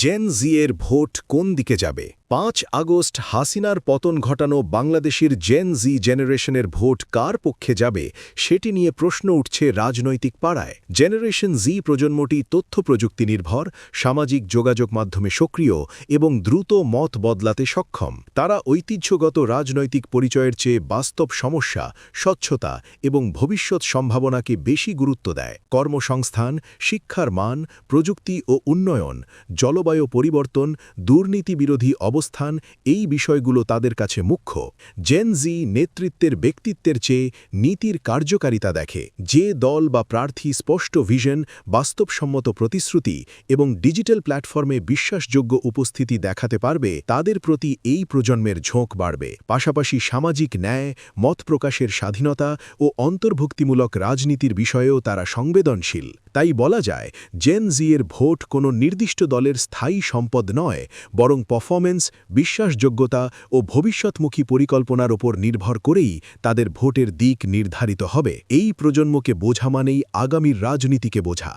Gen জিয়ের vote কোন দিকে যাবে? পাঁচ আগস্ট হাসিনার পতন ঘটানো বাংলাদেশের জেন জি জেনারেশনের ভোট কার পক্ষে যাবে, সেটি নিয়ে প্রশ্ন উঠছে রাজনৈতিক পাড়ায়। জেনারেশন জি প্রজন্মটি তথ্য প্রযুক্তি নির্ভর, সামাজিক যোগাযোগ মাধ্যমে সক্রিয় এবং দ্রুত মত বদলাতে সক্ষম। তারা ঐতিহ্যগত রাজনৈতিক পরিচয়ের চেয়ে বাস্তব সমস্যা, স্বচ্ছতা এবং ভবিষ্যৎ সম্ভাবনাকে বেশি গুরুত্ব দেয়। কর্মসংস্থান, শিক্ষার মান, প্রযুক্তি ও উন্নয়ন, জলবায়ু পরিবর্তন, দুর্নীতি বিরোধী অবস্থান এই বিষয়গুলো তাদের কাছে মুখ্য। জেন জি নেতৃত্বের ব্যক্তিত্বের চেয়ে নীতির কার্যকারিতা দেখে। যে দল বা প্রার্থী স্পষ্ট ভিশন, বাস্তবসম্মত প্রতিশ্রুতি এবং ডিজিটাল প্ল্যাটফর্মে বিশ্বাসযোগ্য উপস্থিতি দেখাতে পারবে, তাদের প্রতি এই প্রজন্মের ঝোঁক বাড়বে। পাশাপাশি সামাজিক ন্যায়, মত প্রকাশের স্বাধীনতা ও অন্তর্ভুক্তিমূলক রাজনীতির বিষয়েও তারা সংবেদনশীল। তাই বলা যায় জেন এর ভোট কোনো নির্দিষ্ট দলের স্থায়ী সম্পদ নয়, বরং পারফরমেন্স বিশ্বাসযোগ্যতা ও ভবিষ্যৎমুখী পরিকল্পনার ওপর নির্ভর করেই তাদের ভোটের দিক নির্ধারিত হবে। এই প্রজন্মকে বোঝা মানেই আগামীর রাজনীতিকে বোঝা।